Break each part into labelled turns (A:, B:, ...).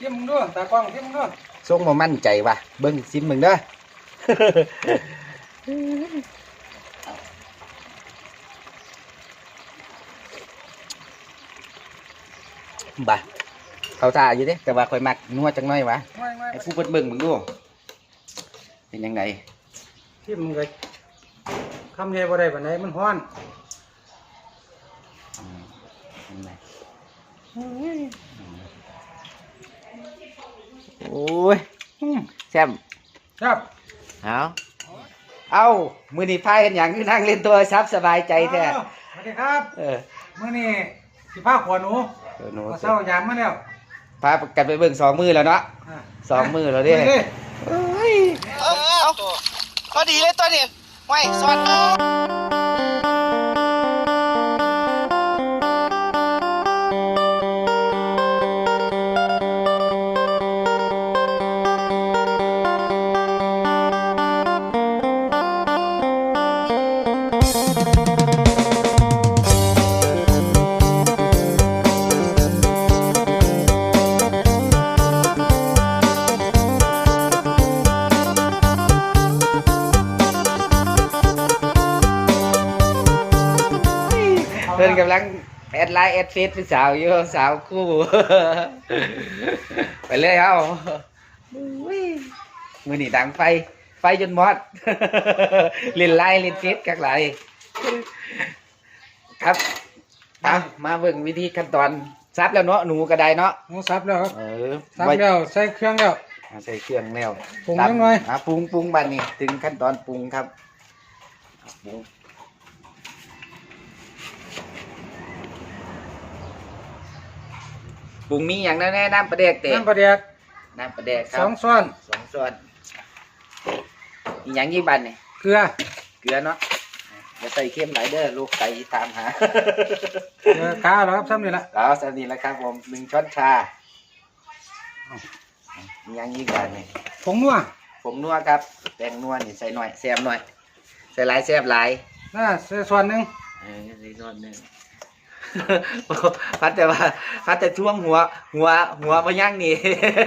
A: ชิมมึงด้วยตากล้องชิมมึงด้วย
B: ทรงบ่มั่นใจว่ะเบิ่งซิมมึงเด้อ บ่ะเขาท่าอยู่เด้แต่ว่าข่อยมักนัวจังน้อยวะ
A: ไม่ไม่
B: ให้ผู้เพิ่นเบิ่งมึงดูเป็นยังไง
A: ชิมมึงเลยคำเนี้ยบ่ได้ปานใดมันฮ้อน
B: อืมเป็นไง โอ้ยแซม
A: ครับ
B: เอาเอามือนี่พายกันอย่างที่นั่งเล่นตัวซับสบายใจแท้
A: อ้าวสวัสดีครับ
B: เออ
A: มื้อนี้สิพาขวหนู
B: เออหนู
A: มาเช้ายามมาแล้ว
B: พากันไปเบิ่งสองมือแล้วเนาะ
A: อะ
B: สองมือแล้วเด้
A: ไปเลย
B: เอ้ย
C: เออเอาพอดีเลยตัวนี้ไว้สวัสดี
B: ไลน์แอดเฟซเป็นสาวอยู่สาวคู่ ไปเลยเอาอุ้ยมือนี่ดังไฟ ไฟจนมอดเล่นไลน์เล่นเฟซกักหลายครับเอามาเบิ่งวิธีขั้นตอนซับแล้วเนาะหนูก็ได้เนาะ
A: หมูสับแล้วครับ
B: เออ
A: สับ
B: ไว้
A: แล้วใส่เครื่องแล้ว
B: อ่าใส่เครื่องแล้ว
A: ปรุง
B: ตาม
A: นิดหน่อย
B: อ่าปรุงปรุงบัดนี้ถึงขั้นตอนปรุงครับปรุง ปรุงมีอย่างแน่ๆน้ำปลาแดกเตะ
A: น้ำปลาแดก
B: น้ำปลาแดกค
A: ส
B: รั
A: อบงช้อน
B: สองส่วนมีอย่างยี่บันนี่
A: เกลือ
B: เกลือเนาะอย่าใส่เค็มหลายเด้อลูกไก่ตามหา
A: เกลือกาแล้วครับซ้ำนี่ละ
B: แล้วสวัสดีแล้วครับผมหนึ่งช้อนชามีอย่างยี่บันนี่
A: ผงนัว
B: ผมนัวครับแป้งนัวนี่ใส่หน่อยแซมหน่อย ใส่หลายแซมหลาย
A: น่าใส่ส่วนหนึ่ง
B: เออใส่ส่วนหนึ่ง พัดแต่ว่าพัดแต่ช่วงหัว หัว หัวมาย่างนี่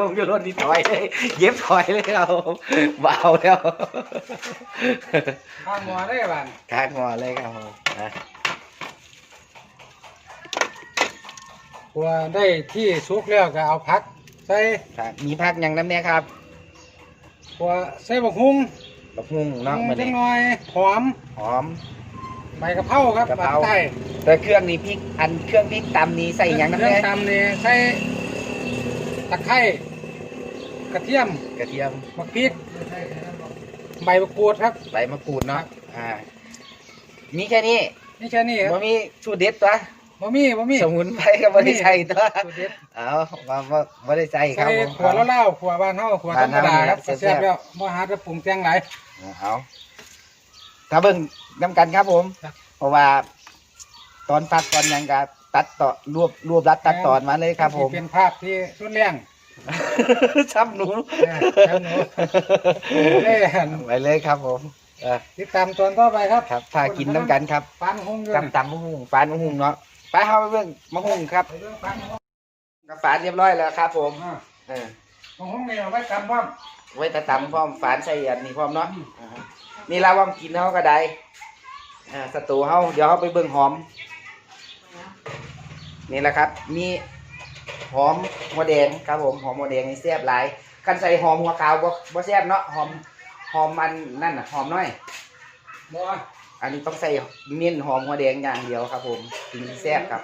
B: ผมจะรถนี่ถอยเลยเย็บถอยเลยครับผมเบาแล้ว
A: ข้าวหม้อได้บ้าน
B: ข้างหัวเลยครับผมนะ
A: กลัวได้ที่สุกแล้วก็เอาผักใส่
B: ครับมีพักยังน้ำเนี่ยครับ
A: กลัวใส่บักฮุ้ง
B: บักหุ่งเนาะ
A: ฮุ้ง
B: มา
A: จั
B: เนี่
A: งหน่อยหอม
B: หอม
A: ใบกะเพราครับ
B: กะเพรา
A: ใส่
B: แต่เครื่องนี้พริกอันเครื่องพริกตำนี้ใส่หยังน้ำ
A: เครื่
B: เนี่
A: อยงตำนี่ใส่ตะไคร้กระเทียม
B: กระเทียม
A: มะพริกใบมะกรูดครับ
B: ใบมะกรูดเนาะอ่ามีแค่นี้
A: นี่แค่นี้ค
B: บ่
A: รับ
B: มีสูตรเด็ดตัว
A: บะมี่บะมี่
B: สมุนไพรก็บ่ได้ใส่ตัว
A: สูตรเด็ด
B: เอาบ่บ่บ่ได้ใส่ครับ
A: ใส่
B: ผม
A: ขวดละเล่าขวดบ้านเฮาขวดธรรมดาครับ
B: บ้านเฮาเนี่ย
A: แซ่บๆแล้วบ่หาจะปรุงแต่งหลาย
B: เอา ถ้าเบิ่งนํกันครับผม
A: ครับ
B: เพราะว่า ตอนตัดตอนหยังก็ตัดต่อรวบรวบรัดตัดตอนมาเลยครับ ผม
A: เป็นภาพที่รุนแรง
B: ช้ำหนู
A: เนี่ยช้ำหนูเอ้ยหั่น
B: ไปเลยครับผมเออ
A: ติดตามตอนต่อไปครับ
B: ครับถ้ากินน้ำกันครับ
A: ปานหงอยู่
B: ตำตำมะฮุ่งฟานมะฮุ่งเนาะไปเฮาไปเบิ่งมะฮุ่งครับ
A: ไปเรื่องปานหง
B: กาฝานเรียบร้อยแล้วครับ ผม
A: อ่า
B: เออ
A: หงหงนี่เอาไว้ตำพร้อม
B: ไว้แตะตำพร้อมฝานใส่อันนี้พร้อมเนาะอ่านี่เราว่างกินเฮาก็ได้อ่าสตูเฮาเดี๋ยวเฮาไปเบิ่งหอม นี่แหละครับ มีหอมหัวแดงครับผมหอมหัวแดงนี่แซ่บหลายคันใส่หอมหัวขาวบ่บ่แซ่บเนาะหอมหอมมันนั่นน่ะหอมน้อย
A: บ่
B: อันนี้ต้องใส่เน้นหอมหัวแดงอย่างเดียวครับ ผมถึงจะแซ่บครับ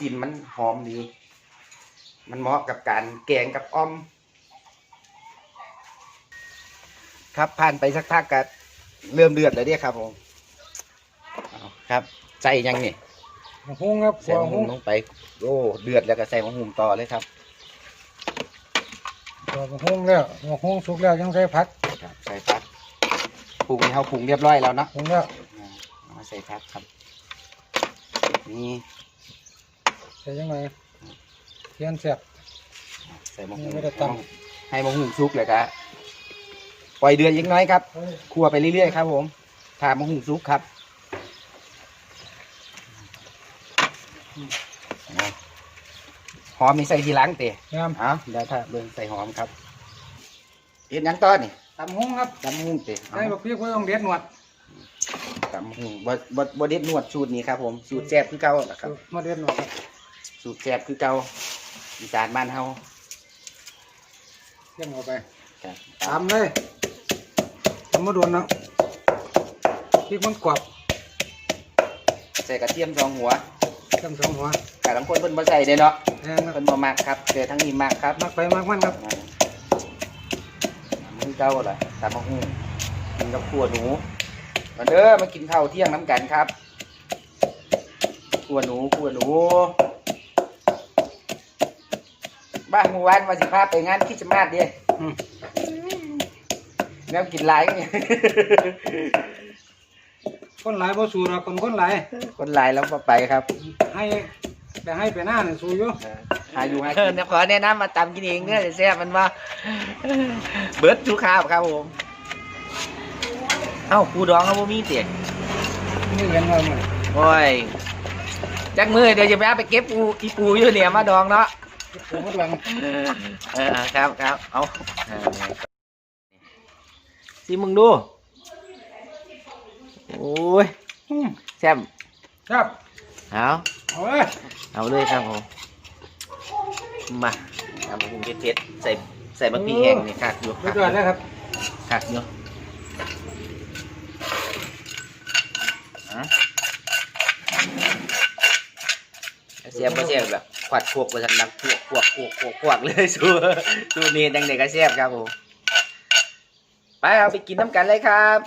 B: กลิ่นมันหอมดี มันเหมาะกับการแกงกับอ้อม ครับผ่านไปสักพักก็เริ่มเดือดแล้วเนี่ยครับผมเอาครับใส่ยังนี่
A: หงหงครับ
B: ใส่
A: หัว
B: มะ
A: ห
B: ฮุ่
A: ง
B: งลงไปโอ้เดือดแล้วก็ใส่มะฮุ่งต่อเลยครับ
A: หัวหงแล้วหัวหงสุกแล้วยังใส่ผัก
B: ครับใส่พักปรุงให้เขาปรุงเรียบร้อยแล้วเนาะ
A: หงแล้ว
B: อ่าเอามาใส่พักครับ นี่
A: ใส่ยังไงเทียนแซ่บ
B: ใส่มะฮุ่ง
A: ไม่ได้ต
B: ให้มะฮุ่งสุกเลยครับ ปล่อยเดือดยังน้อยครับคั่วไปเรื่อยๆครับ ผมทามะฮุ่งซุปครับหอมนี่ใส่ทีหลังเตะ
A: ครับ
B: เอาเดี๋ยวถ้าเบิ่งใส่หอมครับเห็นหยังต้อนนี่
A: ตำหงครับ
B: ตำหุงเตะ
A: ใส่บักพริกไว้ต้องเด็ดหนวด
B: ตำหุงบ่บ่บ่เด็ดนวดสูตรนี้ครับผมสูตรแซ่บคือเก่าล่ะครับ
A: มาเด็ดหนวดครับ
B: สูตรแซ่บคือเก่าอีสานบ้านเฮา
A: เยี่ยมเข้าไป
B: ครับ
A: ตามเลยทำ มาโดนนะพริกมันกรอบ
B: ใส่กระเทียมสองหัว
A: จังสองหัว
B: แต่บางคนเพิ่นบ่ใส่เด้เนาะ
A: แห้งนะ
B: เพิ่นบ่มักครับแต่ทั้งนี้มักครับ
A: มักไปมักมันครับ
B: มือเก่าล่ะตำบักหุ่งกินกับขัวหนูมาเด้อมากินข้าวเที่ยงน้ำกันครับขัวหนูขัวหนูบ้านเมื่อวานมาสิพาไปงานคริดมาสเดิ
A: อืม
B: แนวกินหลายไง
A: คนหลายบ่สู้หรอกคนคนหลาย
B: คนหลายแล้วมาไปครับ
A: ให้แต่ให้ไปหน้าเนี่ยสู้อยู่
B: หาอยู่หากินขอแนะนำมาตำกินเองเนื้อแซ่บมันว่าเบิร์ดทุกข้าวครับผมเอ้าปูดองครับผมมีเตีย
A: นี่เห็นว่ามัน
B: โอ้ยจักมือเดี๋ยวจะไปเอาไปเก็บปูอีปูอยู่เนี่ยมาดองเนาะ
A: ผมก็หลัง
B: เออครับครับเอา เออสิมึงดู โอ้ย
A: อืม
B: แซ่บ
A: ครับ
B: เอา
A: เอาเลย
B: เอาเลยครับผม มาทำผมเผ็ดๆใส่ใส่บะหมี่แห้งนี่คักอยู่
A: ไปก่อนนะครับ
B: คักอยู่อะเสียบก็เสียบแบบขวัดพวกไปทันดังพวกพวกพวกพวกพวกเลยสู้สู้นี่ดังเด็กก็เสียบครับผม ไปเอาไปกินน้ำกันเลยครับ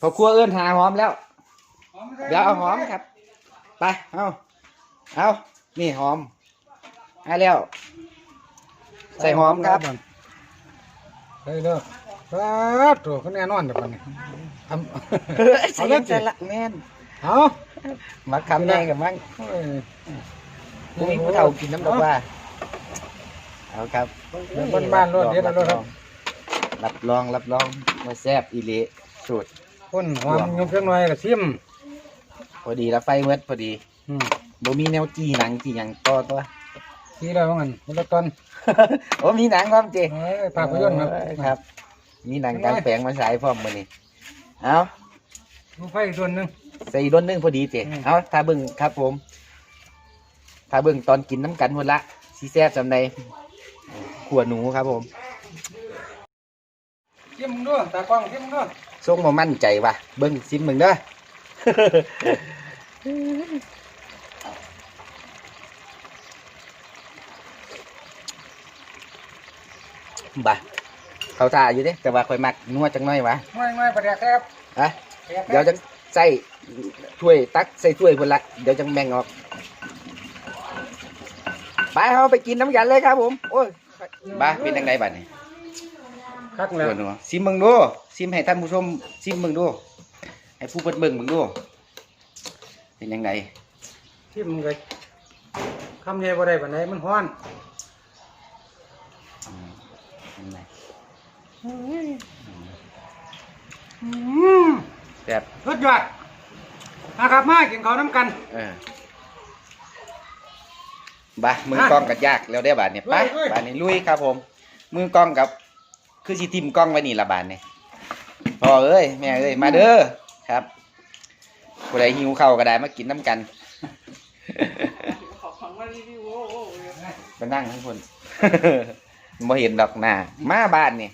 B: พอครัวเอื้อนหาหอมแล้ว เดี๋ยวเอาหอมครับ ไป เอาเอานี่หอมให้แล้ว ใส่หอมครับ
A: ใส่เด้อครับตัวคนแน่นอนเดี๋ยวมันทำ
B: ใส่ยังจะละแม่น
A: เอา
B: มักคำแน่กับมั้ง
A: เอ้ย
B: พรุ่งนี้ผู้เฒ่ากินน้ำดอกว่าเอาครับ
A: เดี๋ยวบ้านๆรถเด็ดเอารถครับ
B: รับรองรับรองมาแซ่บอีหลีสูตร
A: คนหอมยกเพียงหน่อยก็ซิม
B: พอดีแล้วไฟเมิดพอดี
A: อืม
B: บ่มีแนวจี้หนังจี้หยังต่อตัว
A: ที่ได้ว่างั้นมันละตอน
B: โอ้มีหนังพร้อมเจ
A: เอ้ยภาพยนตร์ครับ
B: เอ้ยครับ มีหนังกลางแปลงมาฉายพร้อมมื้อนี้เอา
A: ดูไฟส่วนหนึ่ง
B: ใส่อีกรถนึงพอดีเจ
A: อืม
B: เอาถ้าเบิ่งครับผม ถ้าเบิ่งตอนกินน้ำกันหมดละสิแซ่บจำใดขวหนูครับผม
A: ซิมมึงด้วยตากล้องซิมมึงด้วย
B: ส่งมามั่นใจว่ะเบิ่งซิมมึงเด้อ บ่ะเขาท่าอยู่เด้แต่ว่าค่อยมักนัวจังน้อยวะ
A: ไม่ไม่ประเดี๋ยวครับ
B: ฮะ เดี๋ยวจะใส่ถ้วยตักใส่ถ้วยพุ่นละเดี๋ยวจะแบ่งออก ไปเอาไปกินน้ำกันเลยครับผม โอ้ย บ้าเป็นยังไงบ้านี่
A: คักแล้ว
B: ดูซิมมึงดูซิมให้ท่านผู้ชมซิมมึงดูให้ผู้เปิดเบิ่งมึงดูเป็นยังไง
A: ซิมมึงก็คำใหญ่บ่ได้ปานใดมันฮ้อน
B: อืมเป็นไง
A: อืม
B: แบบ
A: สุดยอดนะครับมากินข้าวน้ำกัน
B: เออบ้ามือกล้องกัดยากแล้วได้อบาทเนี่ยไป
A: ลุยลุย
B: บาทนี้ลุยครับผม มือกล้องกับ คือสิทิมกล้องไว้นี่ละบาทเนี่ยพ่อเอ้ยแม่เอ้ยมาเด้อครับผู้ใดหิวเข้าวก็ได้มากินน้ำกันไปนั่งทั้งคน บ่เห็นดอกหน้ามาบ้านนี่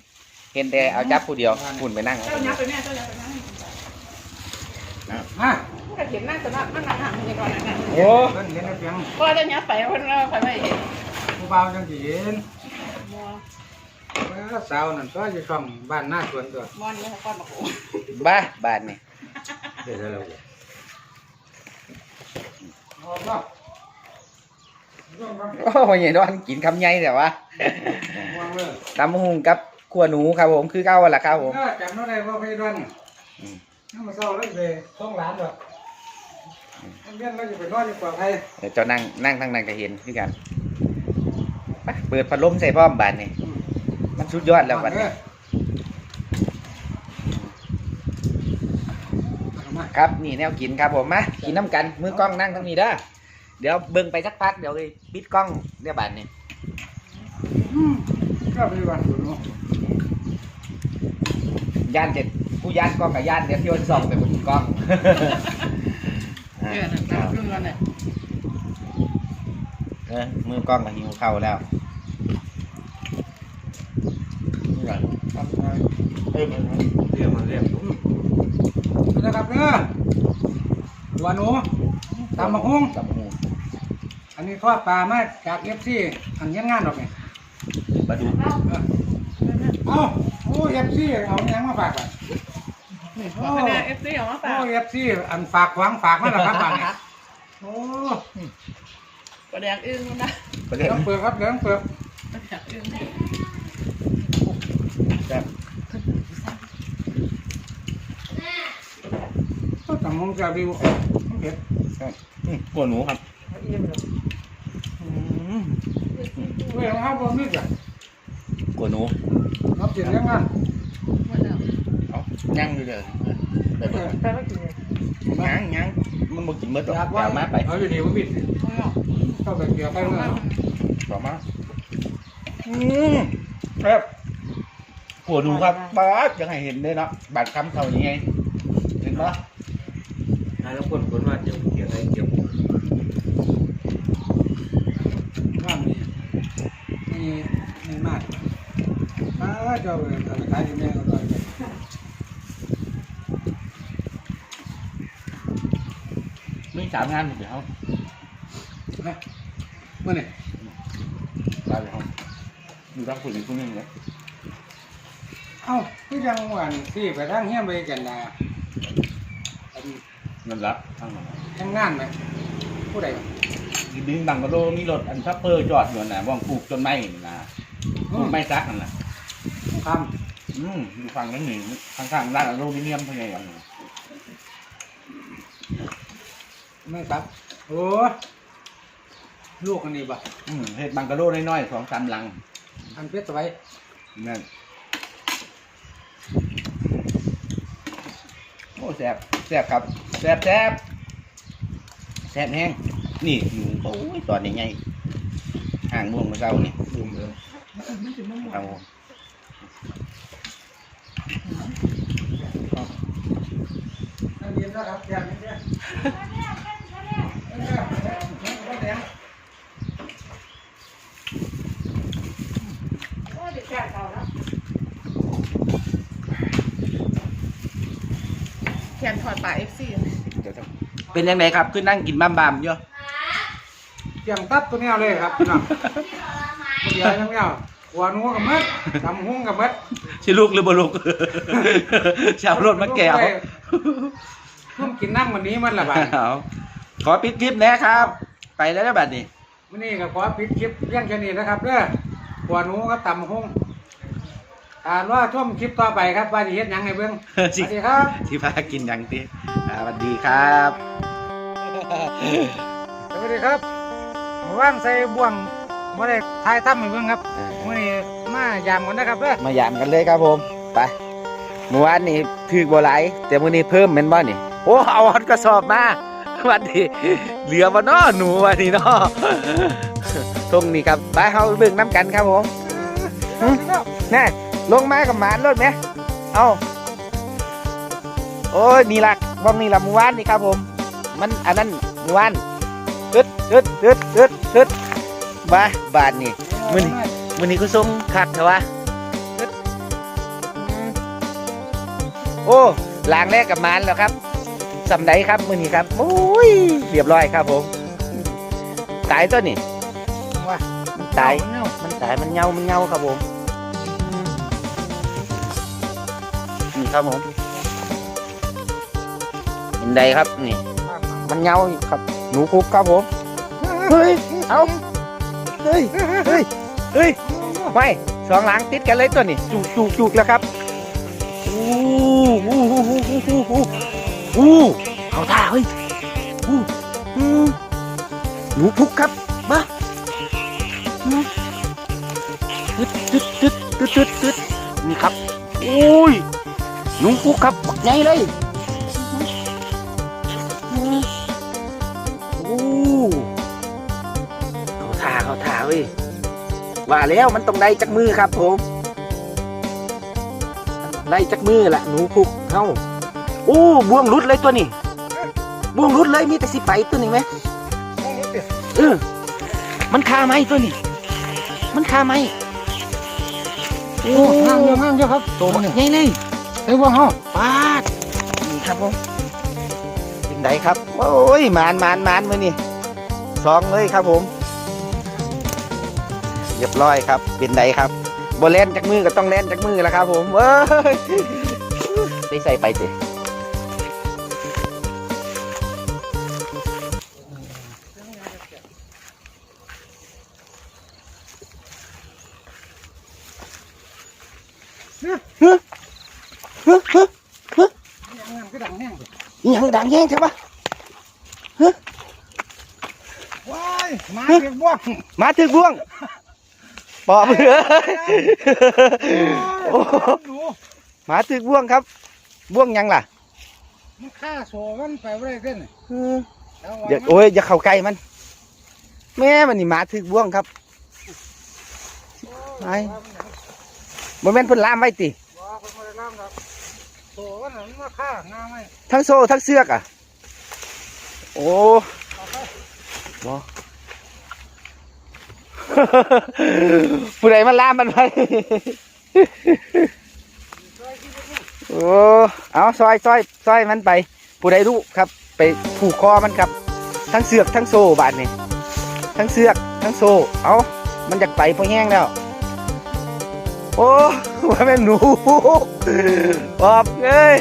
B: เห็นแต่เอาจับผู้เดียวคุณไปนั่งเอาคนเดียว
A: มา
D: ก็เห็นนั่งสนับนั่งหางนี่ก่อนนะ
B: โอ้
A: เพิ่นเห็นในเพียง
D: เพราะตอนนี้ไปคนเราไปไม่เห็น
A: ผู้บ่าวจังสิเห็น สาวนั่นก็อยู่ช่องบ้านหน้าสวนตัว
D: มอนนี่ก้อนมาโอ้
B: บ้าบ้านนี่
A: เดี๋ยวเราเอาบ่
B: โอ้ยใหญ่ดอนกินคำใหญ่แต่ว่า
A: วางเลย
B: ตำหุงกับขัวหนูครับผมคือเก้าวันละครับผม
A: เออจำได้ว่าไปดวน
B: อืม
A: น้ำมาเศร้าแล้วไปท้องร้านแบบมันเบี้ยนเราจะไปนอนอยู่ปลอดภัย
B: เดี๋ยวเจ้านั่งนั่งทางนั้นก็เห็นคือกันไปเปิดพัดลมใส่พร้อมบ้านนี่ มันสุดยอดแล้วบัดนี้
A: เอามา
B: ครับนี่แนวกินครับผมมากินน้ำกัน มือกล้องนั่งตรงนี้เด้อเดี๋ยวเบิ่งไปสักพักเดี๋ยวเลยปิดกล้องเรียบร้อยนี่
A: อืมก็ไปวันสุดเนาะ
B: ย่านเจ็ดผู้ย่านกล้องกับย่านเดี๋ยวพี่วันส่องไปบนกล้อง
D: เออนั่นน้ำรุ่นกันเนี่ย
B: เออมือกล้องกับหิวเข้าแล้ว นี่ไงเอ้ยมัน
A: เรียกมันเรียกผมนะครับเด้อหัวหนูตำมะฮุ่ง
B: กับหู
A: อันนี้ทอดปลามาจากเอฟซีอันเงี้ยงานดอกเนี่ย
B: ปลาดุก
A: เอาโอ้เอฟซีเอาเงี้ยงมาฝากก่อน
D: นี่พอคะแนนเอฟซีออกมาฝา
A: โอ้
D: ก
A: เอฟซีอันฝากหวังฝากมาแล้วครับบ้านเนี่ยโอ้
D: ประแดงอึ้งมันนะ
B: ปลา
A: เดี๋
B: เด็
A: ยว
B: ก
A: เปิดครับเดี๋ยวเปิด
D: ประแดงอึ้ง
B: แซ่บ
A: ก็ตำ มงจะวิวเผ็ด
B: แซ่บอืมกัวหนูครับอืม
A: เว้ยของเขาบ่มีจ้ะ
B: กัวหนู
A: รับเสียงเลี้ยงงาน
D: หมดแล้ว
B: เอาย่างอยู่เด้อไปเบิ่ง
D: ไปไม่กินเลย
B: ย่างย่างมันบ่กินเบิดดอก
A: อยาก
B: อ
A: ว่า
B: ย่ามาไป
A: เอาอยู่นี่บ่มี
D: ข้างนอก
A: เข้าไปเกี่ยวไปเมื่อ
B: ต่อมาอืมครับกัวหนูครับบาดยังให้เห็นได้เนาะบาดคำเท่านี้ไงเห็นปะ
E: แล้วคนคน ว่าเดี๋ยวเกี่ยวอะไรเกี่ยว
A: ว่างนี่นี่นี่มากอ้าเจ้าเอาไปขายที่แม่ก็ได้
B: มีสามงานเดี๋ยวเขา
A: นะเมื่อนี่
B: ไปเลยเขาอยู่ทางคนอีกคนนึงเลย
A: เอ้าคือจังหวานที่ไปทางเฮี้ยไปกันนะอัน
B: เงินละทางนั้น
A: ทำงานไหมผู้ใดวะ
B: ยินดีดังกระโดมีรถอันซัพเปอร์จอดอยู่น่ะว่างปลูกต้นไม้นี่นะป
A: อื
B: ลู
A: ม
B: กไม้ซักนั่นแหละ
A: ท
B: อืมอยู่ฝั่งนั้นหนึ่งข้างๆร้านอลูมิเนียมเท่าไหร่กันำ
A: ไม่ครับ โอ้ลูกอันนี้บ่
B: อืมเฮ็ดบังกะโลน้อยๆสองสามหลัง
A: อันเพชรไว้
B: นั่นโอ้แซ่บแซ่บครับแซ่บแซ่บ แซ่บแห้งนี่อยู่โอ้ยตอนนี้ไงห่างม่วงมาเจ้านี่
E: บูมเลย
B: เอา
A: อันนี้นะครับอย่างนี้เนี่ย
D: โอ้เด็กแก่เก่าแล้วแขนถอดปลาเอฟซี
B: เดี๋ยวจะเป็นยังไงครับขึ้นนั่งกินบ้ามๆอยู่
A: เตรียมตัดตัวนี้เอาเลยครับพี่น้องเดี๋ยวยังเงี้ยหัวหนูกับมัดทำหุ้งกับมัด
B: ชิลูกหรือบ่ลูก ชาวรถมาแก้ว
A: เพิ่มกินนั่งวันนี้มันละบาด
B: เอาขอปิดคลิปนะครับ ไปแล้วนะบัดนี้
A: วันนี้ก็ขอปิดคลิปเพียงแค่นี้นะครับเด้อหัวหนูกับตำหุ้งอ่านว่าช่วงคลิปต่อไปครับว่าจะเฮ็ดหยังไงเบิ่งสวัสดีครับ
B: ที่พากินอย่างตีอ่าสวัสดีครับ
A: สวัสดีครับว่างใส่บ่วงมาได้ทายถ้ำให้เบิ่งครับวันนี้มายามกันนะครับเด้อ
B: มาหยามกันเลยครับผมไปเมื่อวานนี่ถือบ่หลายแต่มื้อนี้เพิ่มแม่นบ่นี่โอ้เอาฮอดกระสอบมาวันนี้เหลือบ่น้อหนูวันนี้น้อตรงนี้ครับไปเฮาเบิ่งน้ำกันครับผมหึแน่ลงมากับหมานรถไหมเอาโอ้ยนี่ล่ะบ้องนี่ล่ะเมื่อวานนี่ครับผม มันอันนั้นเมื่อ วานตึ๊ดตึ๊ดตึ๊ดตึ๊ดตึ๊ดมาบาทนี่มื้อนี้มื้อนี้ก็ส่งคักเถอะวะโอ้ลางแรกกับมานแล้วครับสำไดครับมือนี้ครับโอ้ยเรียบร้อยครับผมตายตัวนี่
A: ว่า
B: มันตายมันตายมันเงามันเงาครับผมนี่ครับผมเห็นใดครับนี่ มันเงาครับ หนูคุกครับผม เฮ้ย เอาเฮ้ย เฮ้ย เฮ้ย ไม่สองหลังติดกันเลยตัวนี่จุกจุกจุกแล้วครับอู้อู้อู้อู้อู้อู้อู้เอาท่าเฮ้ยอู้อืมหนูพุกครับ มาอืมตึ๊ดตึ๊ดตึ๊ดตึ๊ดตึ๊ดตึ๊ดนี่ครับโอ้ยหนูพุกครับบักใหญ่เลย เว้ยว่าแล้วมันต้องได้จักมือครับผมได้จักมือละหนูพุกเฮ้าโอ้บ่วงรุดเลยตัวนี้บ่วงรุดเลยมีแต่สิไปตัวนี้ไหมเออมันคาไหมตัวนี้ มันคาไหมโอ้
A: โอ้ห้างเยอะห้างเยอะครับโตมันนี่
B: ใหญ่เลย
A: ไอ้พวกเฮา
B: ปาดนี่ครับผมเป็นไดครับ โอ้ยหมานหมานหมานมือนี่สองเลยครับผม เรียบร้อยครับ เป็นไดครับบอลเล่นจากมือก็ต้องเล่นจากมือแล้วครับ ผมเว้ยได้ใส่ไปเตะฮึฮึฮึฮึ
A: งานก็ดังแห้ง
B: อิหยังดังแย่งใช่ปะ
A: ว้ายมาเรียกบ่วง
B: มาถึงบ่วง ปอบเลยโอ้
A: หนู
B: มาถึงบ่วงครับ บ่วงหยังล่ะ
A: มันฆ่าโซมันไปบ่ได้เด้น
B: เอออย่าโอ้ยอย่าเข้าใกล้มัน แม่มันนี่หมาถึกบ่วงครับไอ้บ่แม่นเพิ่นล่ามไว้ติ
A: บ่คนบ่ได้ล่ามครับโซมันน่ะมันมาฆ่างาไหม
B: ทั้งโซ่ทั้งเสือกอะ โอ้บ่ ผู้ใดมาล่ามมันไว้โอ้เอาซอยซอยซอยมันไป ผู้ใดรู้ครับ ไปผูกคอมันครับ ทั้งเสือกทั้งโซ่บาดนี่ทั้งเสือกทั้งโซ่เอามันอยากไปพอแห้งแล้ว โอ้ว่าแม่นหนูปอบเอ้ย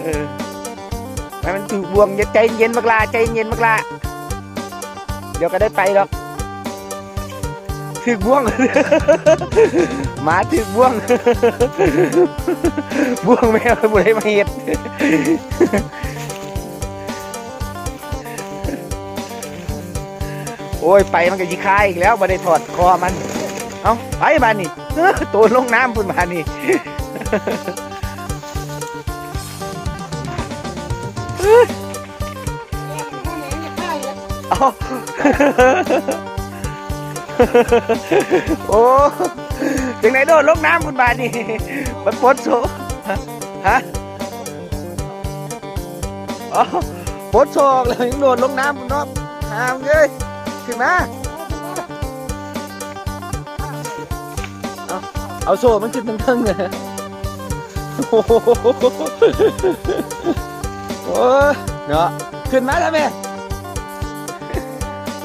B: เออ ให้มันถูกบวงใจเย็นมากลาใจเย็นมากลาเดี๋ยวก็ได้ไปหรอกถึกบ่วงหมาถึกบ่วงบ่วงแมวบุได้มาเห็ดโอ้ยไปมันก็ยิคายอีกแล้วบ่ได้ถอดคอมัน เอ้าไปบานนี่ตัวลงน้ำพุ่นบานนี่ เอาโอ้ถึงไหนโดดลงน้ำคุณบานนี่มันปดโซฮะอ๋อปดโซกแล้วยังโดดลงน้ำคุณน้องหามเลยขึ้นมาเอาเอาโซ่มันขึ้นทั้งๆเลยโอ้ โอ้เนาะขึ้นมาแล้วแม่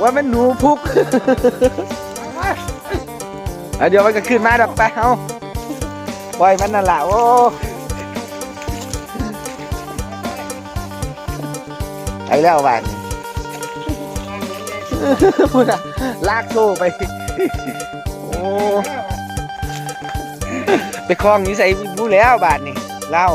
B: ว่ามันหนูพุกเดี๋ยวมันก็ขึ้นมาดอกไปเอาปล่อยมันนั่นแหละโอ้ไปแล้วบ้านพูดอะลากโซ่ไป โอ้ไปคล้องนี้ใส่บูแล้วบาทนี่เล่า